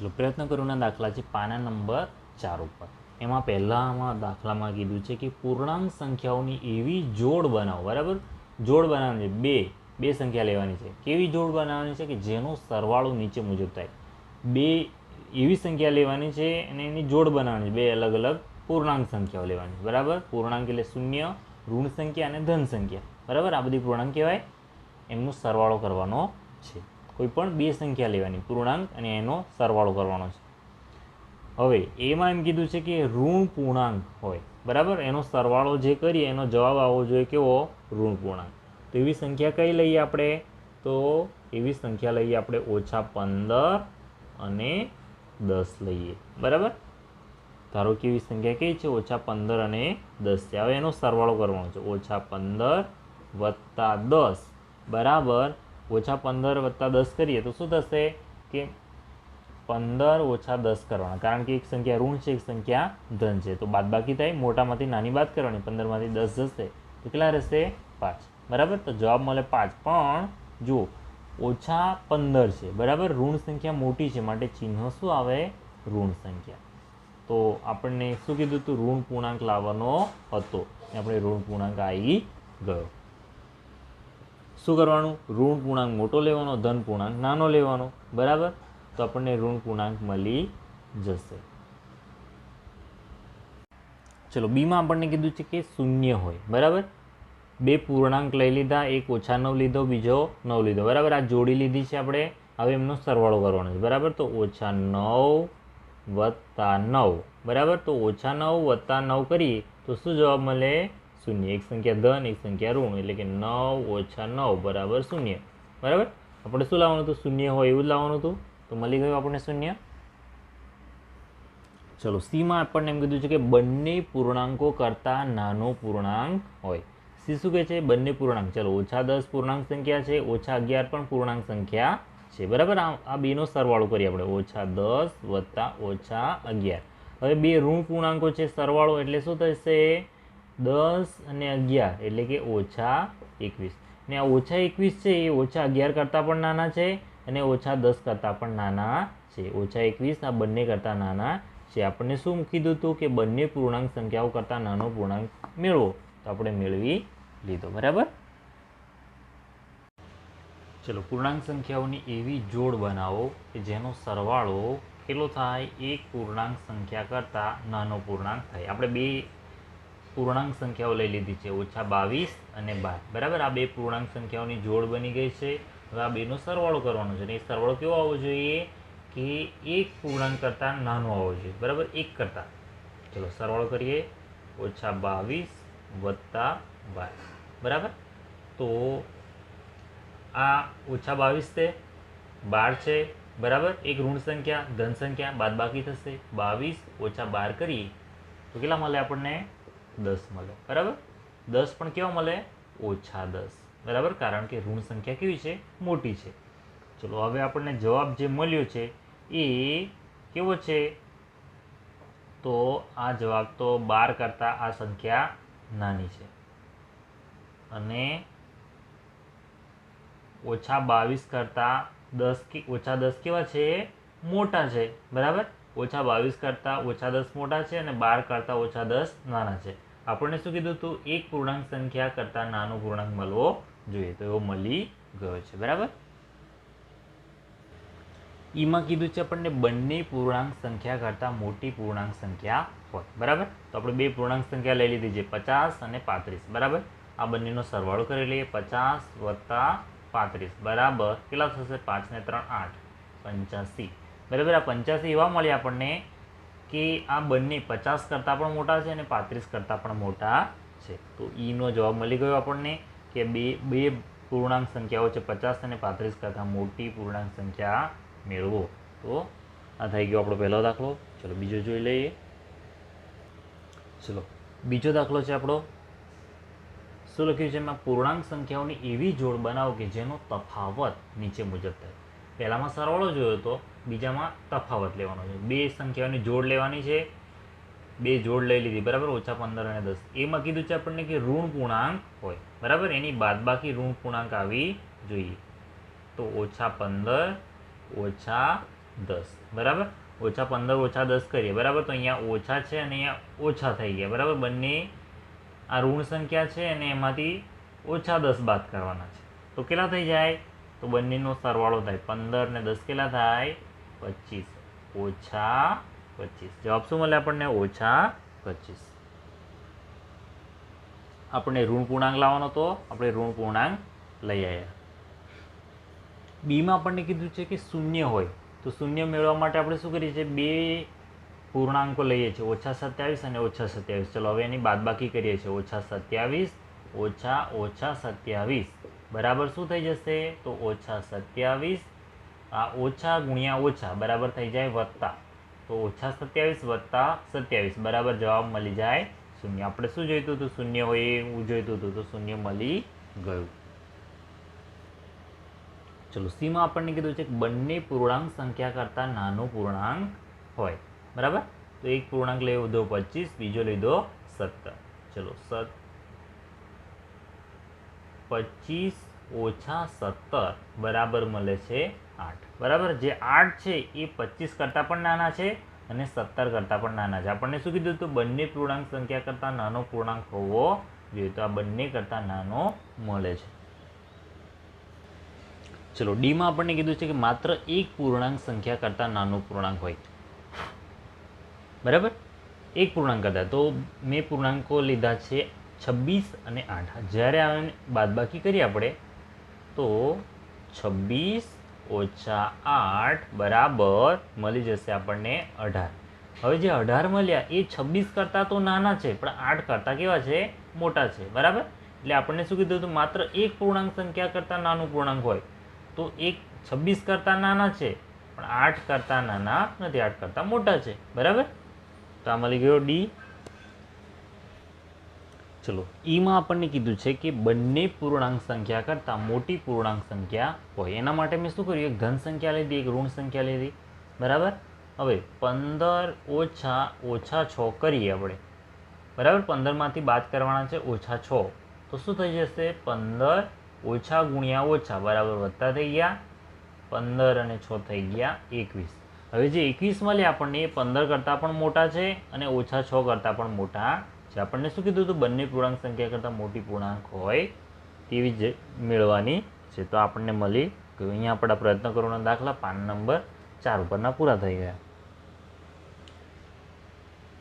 ચલો પ્રયત્ન કરોના દાખલા છે પાના નંબર ચાર ઉપર. એમાં પહેલાંમાં દાખલામાં કીધું છે કે પૂર્ણાંક સંખ્યાઓની એવી જોડ બનાવો, બરાબર? જોડ બનાવવાની છે. બે બે સંખ્યા લેવાની છે. કેવી જોડ બનાવવાની છે કે જેનો સરવાળો નીચે મુજબ થાય. બે એવી સંખ્યા લેવાની છે અને એની જોડ બનાવવાની બે અલગ અલગ પૂર્ણાંક સંખ્યાઓ લેવાની બરાબર? પૂર્ણાંક એટલે શૂન્ય, ઋણ સંખ્યા અને ધન સંખ્યા. બરાબર? આ બધી પૂર્ણાંક કહેવાય. એમનો સરવાળો કરવાનો છે. કોઈ પણ બે સંખ્યા લેવાની, પૂર્ણાંક અને એનો સરવાળો કરવાનો છે. હવે, એમાં એમ કીધું છે કે ઋણ પૂર્ણાંક હોય, બરાબર? એનો સરવાળો જે કરીએ, એનો જવાબ આવવો જોઈએ કેવો? ઋણ પૂર્ણાંક. તો એવી સંખ્યા કઈ લઈએ આપણે? તો એવી સંખ્યા લઈએ આપણે, ઓછા પંદર અને દસ લઈએ, બરાબર? ધારો કે એવી સંખ્યા કઈ છે? ઓછા પંદર અને દસ છે. હવે એનો સરવાળો કરવાનો છે. ઓછા પંદર વત્તા દસ, બરાબર? ઓછા પંદર વત્તા દસ કરીએ તો શું થશે કે પંદર ઓછા દસ કરવાના. કારણ કે એક સંખ્યા ઋણ છે, એક સંખ્યા ધન છે. તો બાદબાકી થાય, મોટામાંથી નાની બાદ કરવાની, પંદરમાંથી દસ જશે. તો કેટલા રહેશે? પાંચ. બરાબર? તો જવાબ મળે પાંચ. પણ જુઓ, ઓછા પંદર છે. બરાબર? ઋણ સંખ્યા મોટી છે. માટે ચિહ્ન શું આવે? ઋણ સંખ્યા. તો આપણને શું કીધું હતું? ઋણ પૂર્ણાંક લાવવાનો હતો. આપણે ઋણ પૂર્ણાંક આવી ગયો. શું કરવાનું? ઋણ પૂર્ણાંક મોટો લેવાનો, ધન પૂર્ણાંક નાનો લેવાનો. બરાબર? તો આપણને ઋણ પૂર્ણાંક મળી જશે. ચલો, બીમાં આપણને કીધું છે કે શૂન્ય હોય. બરાબર? બે પૂર્ણાંક લઈ લીધા, એક ઓછા નવ લીધો, બીજો નવ લીધો. બરાબર? આ જોડી લીધી છે આપણે. હવે એમનો સરવાળો કરવાનો છે. બરાબર? તો ઓછા નવ વત્તા નવ. બરાબર? તો ઓછા નવ વત્તા નવ કરીએ તો શું જવાબ મળે? શૂન્ય. એક સંખ્યા ધન, એક સંખ્યા ઋણ, એટલે કે નવ ઓછા નવ બરાબર શૂન્ય. બરાબર? આપણે શું લાવવાનું હતું? શૂન્ય હોય એવું જ લાવવાનું હતું? તો મળી ગયું આપણને શૂન્ય? ચલો, સીમાં આપણને એમ કીધું છે કે બંને પૂર્ણાંકો કરતાં નાનો પૂર્ણાંક હોય. સી શું કહે છે? બંને પૂર્ણાંક. ચલો, ઓછા દસ પૂર્ણાંક સંખ્યા છે, ઓછા અગિયાર પણ પૂર્ણાંક સંખ્યા છે. બરાબર? આ આ બેનો સરવાળો કરીએ આપણે. ઓછા દસ વત્તા ઓછા અગિયાર. હવે બે ઋણ પૂર્ણાંકો છે સરવાળો એટલે શું થશે? દસ અને અગિયાર, એટલે કે ઓછા એકવીસ. ને આ ઓછા એકવીસ છે, એ ઓછા અગિયાર કરતાં પણ નાના છે અને ઓછા દસ કરતાં પણ નાના છે. ઓછા એકવીસ આ બંને કરતાં નાના છે. આપણને શું કીધું હતું કે બંને પૂર્ણાંક સંખ્યાઓ કરતાં નાનો પૂર્ણાંક મેળવો? તો આપણે મેળવી લીધો. બરાબર? ચલો, પૂર્ણાંક સંખ્યાઓની એવી જોડ બનાવો કે જેનો સરવાળો કેટલો થાય, એક પૂર્ણાંક સંખ્યા કરતાં નાનો પૂર્ણાંક થાય. આપણે બે પૂર્ણાંક સંખ્યાઓ લઈ લીધી છે. ઓછા બાવીસ અને બાર. બરાબર? આ બે પૂર્ણાંક સંખ્યાઓની જોડ બની ગઈ છે. હવે આ બેનો સરવાળો કરવાનો છે. અને એ સરવાળો કેવો આવવો જોઈએ? કે એક પૂર્ણાંક કરતાં નાનો આવવો જોઈએ. બરાબર? એક કરતાં. ચલો, સરવાળો કરીએ. ઓછા બાવીસ વત્તા બાર. બરાબર? તો આ ઓછા બાવીસ છે. બાર છે. બરાબર? એક ઋણ સંખ્યા, ધન સંખ્યા બાદબાકી થશે. બાવીસ ઓછા બાર કરીએ. તો કેટલા મળે આપણને? દસ મળે. બરાબર? દસ પણ કેવા મળે? ઓછા દસ. બરાબર? કારણ કે ઋણ સંખ્યા કેવી છે? મોટી છે. ચલો, હવે આપણને જવાબ જે મળ્યો છે એ કેવો છે? તો આ જવાબ તો બાર કરતાં આ સંખ્યા નાની છે. અને ઓછા બાવીસ કરતાં દસ કે, ઓછા દસ કેવા છે? મોટા છે. બરાબર? ઓછા બાવીસ કરતાં ઓછા દસ મોટા છે અને બાર કરતાં ઓછા દસ નાના છે. આપણને શું કીધું હતું? એક પૂર્ણાંક સંખ્યા કરતાં નાનો પૂર્ણાંક મળવો જોઈએ. તો એવો મળી ગયો છે. બરાબર? ઈમાં કીધું છે આપણને બંને પૂર્ણાંક સંખ્યા કરતાં મોટી પૂર્ણાંક સંખ્યા હોય. બરાબર? તો આપણે બે પૂર્ણાંક સંખ્યા લઈ લીધી છે. પચાસ અને પાંત્રીસ. બરાબર? આ બંનેનો સરવાળો કરી લઈએ. પચાસ વત્તા પાંત્રીસ. બરાબર? કેટલા થશે? પાંચ ને ત્રણ, આઠ. પંચ્યાસી. બરાબર? આ પંચ્યાસી એવા મળ્યા આપણને કે આ બંને પચાસ કરતાં પણ મોટા છે અને પાંત્રીસ કરતાં પણ મોટા છે. તો ઈનો જવાબ મળી ગયો આપણને કે બે બે પૂર્ણાંક સંખ્યાઓ છે પચાસ અને પાંત્રીસ કરતાં મોટી પૂર્ણાંક સંખ્યા મેળવો. તો આ થઈ ગયો આપણો પહેલો દાખલો. ચલો બીજો જોઈ લઈએ. ચલો, બીજો દાખલો છે આપણો. શું લખ્યું છે? એમાં પૂર્ણાંક સંખ્યાઓની એવી જોડ બનાવો કે જેનો તફાવત નીચે મુજબ થાય. પહેલામાં સરવાળો જોયો હતો બીજામાં તફાવત લેવાનો છે. બે સંખ્યાઓની જોડ લેવાની છે. બે જોડ લઈ લીધી, બરાબર? ઓછા પંદર અને દસ. એમાં કીધું છે આપણને કે ઋણ પૂર્ણાંક હોય, બરાબર? એની બાદબાકી ઋણ પૂર્ણાંક આવી જોઈએ. તો ઓછા પંદર, ઓછા દસ, બરાબર? ઓછા પંદર, ઓછા દસ કરીએ, બરાબર? તો અહીંયા ઓછા છે અને અહીંયા ઓછા થઈ ગયા, બરાબર? બંને આ ઋણ સંખ્યા છે અને એમાંથી ઓછા દસ બાદ કરવાના છે. તો કેટલા થઈ જાય? તો બંનેનો સરવાળો થાય. પંદર ને દસ કેટલા થાય? પચીસ. ઓછા પચીસ. જવાબ શું મળે આપણને? ઓછા પચીસ. આપણે ઋણ પૂર્ણાંક લાવવાનો તો આપણે ઋણ પૂર્ણાંક લઈ આવ્યા. બીમાં આપણને કીધું છે કે શૂન્ય હોય. તો શૂન્ય મેળવવા માટે આપણે શું કરીએ છીએ? બે પૂર્ણાંકો લઈએ છીએ. ઓછા સત્યાવીસ અને ઓછા સત્યાવીસ. ચલો, હવે એની બાદબાકી કરીએ છીએ. ઓછા સત્યાવીસ, ઓછા ઓછા સત્યાવીસ. બરાબર શું થઈ જશે? તો ઓછા સત્યાવીસ આ ઓછા ગુણ્યા ઓછા બરાબર થઈ જાય વત્તા. તો ઓછા સત્યાવીસ વત્તા સત્યાવીસ, બરાબર જવાબ મળી જાય શૂન્ય. આપણે શું જોઈતું હતું? શૂન્ય હોય એવું જોઈતું હતું તો શૂન્ય મળી ગયું. ચલો, સીમાં આપણને કીધું છે કે બંને પૂર્ણાંક સંખ્યા કરતાં નાનો પૂર્ણાંક હોય. બરાબર? તો એક પૂર્ણાંક લઈ લીધો પચીસ, બીજો લીધો સત્તર. ચલો, સત પચીસ ઓછા સત્તર બરાબર મળે છે આઠ. બરાબર? જે આઠ છે એ પચીસ કરતાં પણ નાના છે અને સત્તર કરતાં પણ નાના છે. આપણને શું કીધું તો બંને પૂર્ણાંક સંખ્યા કરતાં નાનો પૂર્ણાંક હોવો જોઈએ. તો આ બંને કરતાં નાનો મળે છે. ચલો ડીમાં આપણને કીધું છે કે માત્ર એક પૂર્ણાંક સંખ્યા કરતાં નાનો પૂર્ણાંક હોય. બરાબર? એક પૂર્ણાંક કરતાં. તો મેં પૂર્ણાંકો લીધા છે છવ્વીસ અને આઠ. જ્યારે આને બાદબાકી કરીએ આપણે તો છવ્વીસ ઓછા આઠ બરાબર મળી જશે આપણને અઢાર. હવે જે અઢાર મળ્યા, એ છવ્વીસ કરતાં તો નાના છે, પણ આઠ કરતાં કેવા છે? મોટા છે, બરાબર? એટલે આપણને શું કીધું હતું? માત્ર એક પૂર્ણાંક સંખ્યા કરતાં નાનું પૂર્ણાંક હોય. તો એક છવ્વીસ કરતાં નાના છે, પણ આઠ કરતાં નાના નથી, આઠ કરતાં મોટા છે, બરાબર? તો આ મળી ગયો ડી. ચલો, ઈમાં આપણને કીધું છે કે બંને પૂર્ણાંક સંખ્યા કરતાં મોટી પૂર્ણાંક સંખ્યા હોય. એના માટે મેં શું કર્યું? એક ધન સંખ્યા લીધી એક ઋણ સંખ્યા લીધી બરાબર? હવે પંદર ઓછા ઓછા છ કરીએ આપણે. બરાબર? પંદરમાંથી બાદ કરવાના છે ઓછા છ. તો શું થઈ જશે? પંદર ઓછા ગુણ્યા ઓછા, બરાબર વધતા થઈ ગયા. પંદર અને છ થઈ ગયા એકવીસ. હવે જે એકવીસ મળે આપણને, એ પંદર કરતાં પણ મોટા છે અને ઓછા છ કરતાં પણ મોટા છે. આપણને શું કીધું હતું? બંને પૂર્ણાંક સંખ્યા કરતાં મોટી પૂર્ણાંક હોય તેવી જ મેળવવાની છે. તો આપણને મળી ગયું. અહીંયા આપણા પ્રયત્ન કરવાના દાખલા પાન નંબર ચાર ઉપરના પૂરા થઈ ગયા.